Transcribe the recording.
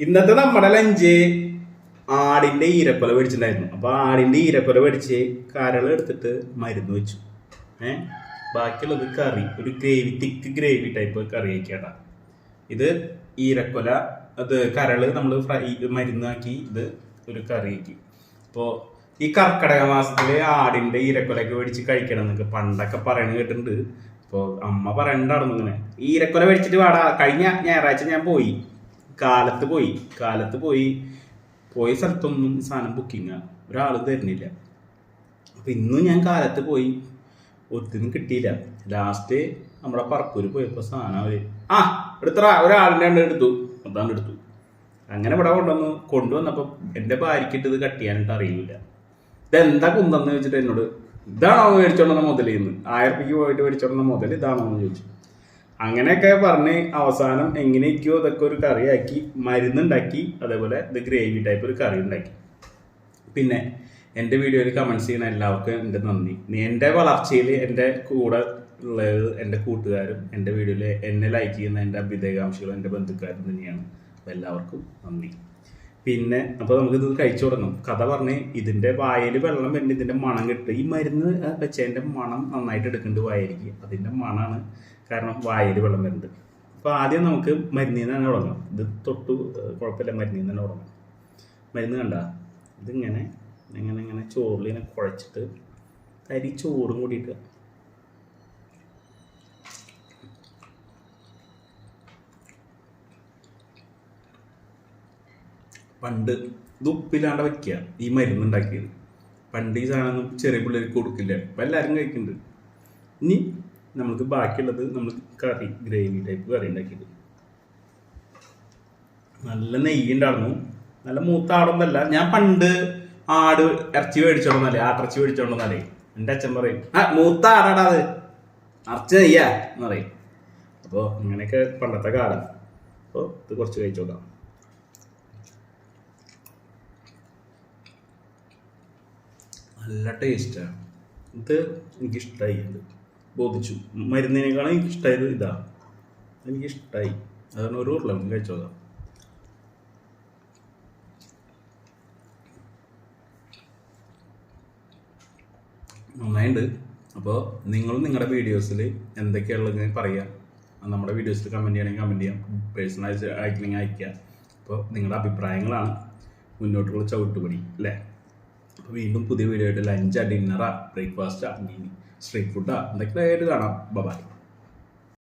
ഇന്നത്തെ നമ്മുടെ ലഞ്ച് ആടിന്റെ ഈരപ്പല മേടിച്ചിട്ടുണ്ടായിരുന്നു. അപ്പൊ ആടിന്റെ ഈരപ്പല മേടിച്ച് കരൾ എടുത്തിട്ട് മരുന്ന് വെച്ചു. ഏ? ബാക്കിയുള്ളത് കറി. ഒരു ഗ്രേവി തിക്ക് ഗ്രേവി ടൈപ്പ് കറി ആക്കിയാട്ടാ. ഇത് ഈരക്കൊല അത് കരൾ നമ്മൾ ഫ്രൈ മരുന്നാക്കി ഇത് ഒരു കറി ആക്കി. അപ്പോൾ ഈ കർക്കടക മാസത്തിൽ ആടിന്റെ ഈരക്കൊലയൊക്കെ മേടിച്ച് കഴിക്കണം എന്നൊക്കെ പണ്ടൊക്കെ പറയണ കേട്ടിട്ടുണ്ട്. അപ്പോൾ അമ്മ പറയണ്ടായിരുന്നു ഇങ്ങനെ. ഈരക്കൊല മേടിച്ചിട്ട് വാടാ. കഴിഞ്ഞ ഞായറാഴ്ച ഞാൻ പോയി. കാലത്ത് പോയി. കാലത്ത് പോയി. പോയ സ്ഥലത്തൊന്നും സാധനം ബുക്കിങ് ഒരാൾ തരുന്നില്ല. അപ്പൊ ഇന്നും ഞാൻ കാലത്ത് പോയി. ഒത്തിനും കിട്ടിയില്ല. ലാസ്റ്റ് നമ്മുടെ പറപ്പൂര് പോയപ്പോൾ സാധനം അവർ ആ എടുത്തറ ഒരാളിന്റെ രണ്ട് എടുത്തു. അതാണ്ട് എടുത്തു. അങ്ങനെ ഇവിടെ കൊണ്ടുവന്നു. കൊണ്ടുവന്നപ്പോൾ എന്റെ ഭാര്യക്കിട്ട് ഇത് കട്ട് ചെയ്യാനായിട്ട് അറിയില്ല. ഇതെന്താ കുന്തെന്ന് ചോദിച്ചിട്ട് എന്നോട് ഇതാണോ മേടിച്ചോണ്ടെന്ന മുതൽ ഇന്ന് ആയിരം പോയിട്ട് മേടിച്ചോണ്ടെന്ന മുതൽ ഇതാണോ എന്ന് ചോദിച്ചു. അങ്ങനെയൊക്കെ പറഞ്ഞ് അവസാനം എങ്ങനെയൊക്കെയോ ഇതൊക്കെ ഒരു കറിയാക്കി മരുന്നുണ്ടാക്കി അതേപോലെ ഇത് ഗ്രേവി ടൈപ്പ് ഒരു കറി ഉണ്ടാക്കി. പിന്നെ എന്റെ വീഡിയോയിൽ കമൻസ് ചെയ്യുന്ന എല്ലാവർക്കും എന്റെ നന്ദി. നീ എന്റെ വളർച്ചയിൽ എന്റെ കൂടെ ഉള്ളത് എന്റെ കൂട്ടുകാരും എന്റെ വീഡിയോയിൽ എന്നെ ലൈക്ക് ചെയ്യുന്ന എന്റെ അഭ്യുദയകാംക്ഷികളും എന്റെ ബന്ധുക്കാരും തന്നെയാണ്. എല്ലാവർക്കും നന്ദി. പിന്നെ അപ്പോൾ നമുക്കിത് കഴിച്ചു തുടങ്ങും. കഥ പറഞ്ഞ് ഇതിന്റെ വായിൽ വെള്ളം വരുന്ന ഇതിന്റെ മണം കിട്ടും. ഈ മരുന്ന് വെച്ചതിന്റെ മണം നന്നായിട്ട് എടുക്കുന്നുണ്ട് വായലിക്ക് അതിന്റെ മണമാണ് കാരണം വായിൽ വെള്ളം വരുന്നുണ്ട്. അപ്പോൾ ആദ്യം നമുക്ക് മരുന്നിൽ നിന്ന് തന്നെ തുടങ്ങാം ഇത് തൊട്ടു കുഴപ്പമില്ല മരുന്നിൽ നിന്ന് തന്നെ തുടങ്ങാം മരുന്ന് കണ്ട ഇതിങ്ങനെ ഇങ്ങനെ ഇങ്ങനെ ചോറിലിങ്ങനെ കുഴച്ചിട്ട് തരി ചോറും കൂടിയിട്ട് പണ്ട് ഇത് ഉപ്പില്ലാണ്ട് വെക്കുക. ഈ മരുന്ന് ഉണ്ടാക്കിയത്. പണ്ട് ഈ സാധനം ചെറിയ പിള്ളേർക്ക് കൊടുക്കില്ല. ഇപ്പം എല്ലാവരും കഴിക്കുന്നുണ്ട്. ഇനി നമുക്ക് ബാക്കിയുള്ളത് നമ്മൾ കറി ഗ്രേവി ടൈപ്പ് കറി ഉണ്ടാക്കിയത്. നല്ല നെയ്യ് ഉണ്ടായിരുന്നു. നല്ല മൂത്ത ആടൊന്നല്ല. ഞാൻ പണ്ട് ആട് ഇറച്ചി മേടിച്ചോണ്ടെന്നല്ലേ ആട്ടിറച്ചി മേടിച്ചോണ്ടെന്നല്ലേ എന്റെ അച്ഛൻ പറയും ആ മൂത്ത ആടാടാ അത്. ഇറച്ചി നെയ്യാ എന്ന് പറയും. അപ്പോൾ അങ്ങനെയൊക്കെ പണ്ടത്തെ കാലം. അപ്പോൾ ഇത് കുറച്ച് കഴിച്ചു നോക്കാം. നല്ല ടേസ്റ്റാണ് ഇത് എനിക്കിഷ്ടമായി ഇത്. ബോധിച്ചു. മരുന്നിനേക്കാളും എനിക്കിഷ്ടമായത് ഇതാ. എനിക്കിഷ്ടമായി അതാണ് ഒരു ഉരുളം കഴിച്ചു നോക്കാം അപ്പോൾ നിങ്ങൾ നിങ്ങളുടെ വീഡിയോസിൽ എന്തൊക്കെയുള്ളത് പറയാം. നമ്മുടെ വീഡിയോസിൽ കമന്റ് ചെയ്യണമെങ്കിൽ കമന്റ് ചെയ്യാം. പേഴ്സണലൈസ് അയക്കണമെങ്കിൽ അയക്കുക അപ്പോൾ നിങ്ങളുടെ അഭിപ്രായങ്ങളാണ് മുന്നോട്ടുള്ള ചവിട്ടുപടി അല്ലേ? വീണ്ടും പുതിയ വീഡിയോ ആയിട്ട് ലഞ്ചാ ഡിന്നറാ ബ്രേക്ക്ഫാസ്റ്റാ സ്ട്രീറ്റ് ഫുഡാ എന്തൊക്കെ ആയിട്ട് കാണാം ബൈ.